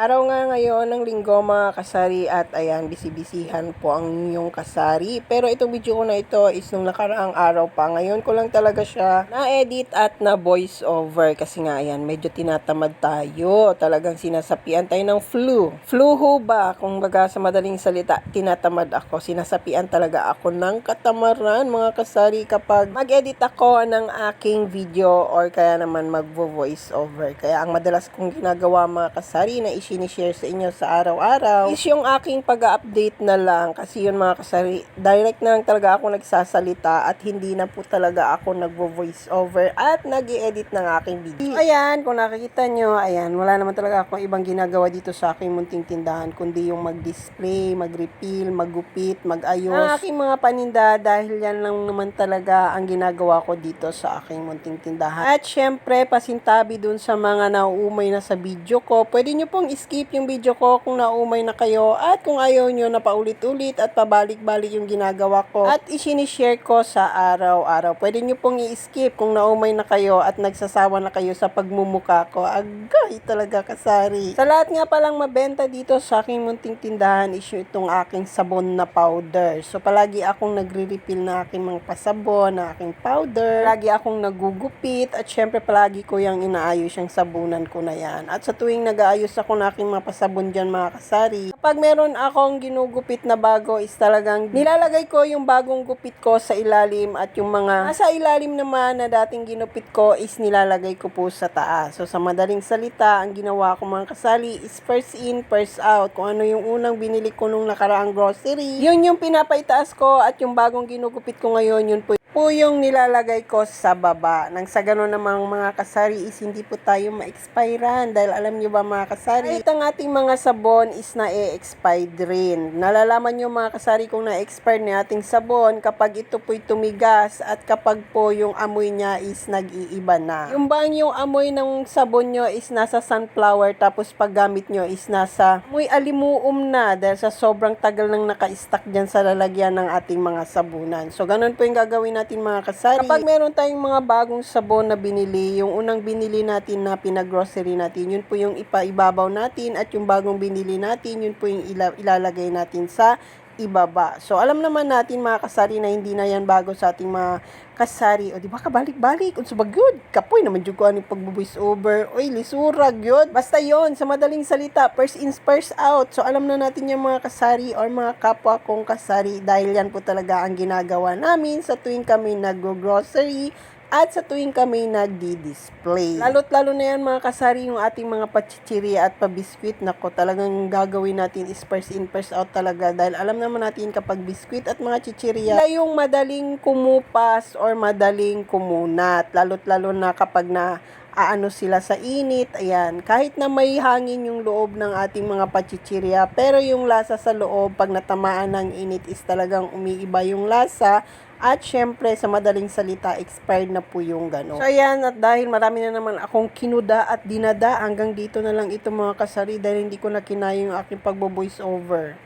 Araw nga ngayon ng linggo mga kasari at ayan, bisibisihan po ang inyong kasari. Pero itong video ko na ito is nung nakaraang araw pa. Ngayon ko lang talaga siya na-edit at na voice over kasi nga ayan, medyo tinatamad tayo. Talagang sinasapian tayo ng flu. Flu ho ba? Kung baga sa madaling salita, tinatamad ako. Sinasapian talaga ako ng katamaran mga kasari kapag mag-edit ako ng aking video or kaya naman mag-voice over. Kaya ang madalas kong ginagawa mga kasari na isinishare sa inyo sa araw-araw is yung aking pag-update na lang kasi yun mga kasari direct na lang talaga ako nagsasalita at hindi na po talaga ako nagvo-voice over at nag edit ng aking video. Ayan, kung nakikita nyo, ayan, wala naman talaga akong ibang ginagawa dito sa aking munting tindahan kundi yung mag-display, mag-refill, maggupit, mag-ayos ang aking mga paninda dahil yan lang naman talaga ang ginagawa ko dito sa aking munting tindahan. At syempre, pasintabi dun sa mga nauumay na sa video ko, pwede nyo pong skip yung video ko kung naumay na kayo at kung ayaw nyo na paulit-ulit at pabalik-balik yung ginagawa ko at isinishare ko sa araw-araw. Pwede nyo pong i-skip kung naumay na kayo at nagsasawa na kayo sa pagmumuka ko. Agay talaga kasari. Sa lahat nga palang mabenta dito sa aking munting tindahan is itong aking sabon na powder. So palagi akong nagre-refill na aking mga pasabon, na aking powder. Palagi akong nagugupit at syempre palagi ko yung inaayos yung sabunan ko na yan. At sa tuwing nag-aayos ako na aking mga pasabon dyan mga kasari, kapag meron akong ginugupit na bago is talagang nilalagay ko yung bagong gupit ko sa ilalim at yung mga nasa ilalim naman na dating ginupit ko is nilalagay ko po sa taas. So sa madaling salita, ang ginawa ko mga kasali is first in, first out. Kung ano yung unang binili ko nung nakaraang grocery, yun yung pinapaitaas ko at yung bagong ginugupit ko ngayon, yun po po yung nilalagay ko sa baba. Nang sa ganun namang mga kasari is hindi po tayo ma-expirean dahil alam nyo ba mga kasari, kahit ang ating mga sabon is na-expired rin. Nalalaman nyo mga kasari kung na-expire na ating sabon kapag ito po'y tumigas at kapag po yung amoy niya is nag-iiba na. Yung bang yung amoy ng sabon nyo is nasa sunflower tapos paggamit nyo is nasa amoy alimuum na dahil sa sobrang tagal nang naka-stack dyan sa lalagyan ng ating mga sabunan. So ganun po yung gagawin natin mga kasari. Kapag meron tayong mga bagong sabon na binili, yung unang binili natin na pinag-grocery natin, yun po yung ipaibabaw natin at yung bagong binili natin, yun po yung ila- ilalagay natin sa ibaba. So, alam naman natin mga kasari na hindi na yan bago sa ating mga kasari. O, di ba kabalik-balik? Unso ba good? Kapoy naman dyan ko ano pag-voice over. Oy, lisurag yun. Basta yon sa madaling salita, first in, first out. So, alam na natin yung mga kasari or mga kapwa kong kasari dahil yan po talaga ang ginagawa namin sa tuwing kami nag-grocery at sa tuwing kami nagdi-display. Lalo't lalo na yan mga kasari yung ating mga pachichirya at pabiskwit. Nako talagang gagawin natin is first in first out talaga dahil alam naman natin kapag biskwit at mga chichirya sila yung madaling kumupas or madaling kumunat. Lalo't lalo na kapag na aano sila sa init, ayan, kahit na may hangin yung loob ng ating mga pachichirya, pero yung lasa sa loob, pag natamaan ng init is talagang umiiba yung lasa, at syempre, sa madaling salita, expired na po yung gano'n. So, ayan, at dahil marami na naman akong kinuda at dinada, hanggang dito na lang ito mga kasari dahil hindi ko na kinaya yung aking pagbo-voice over.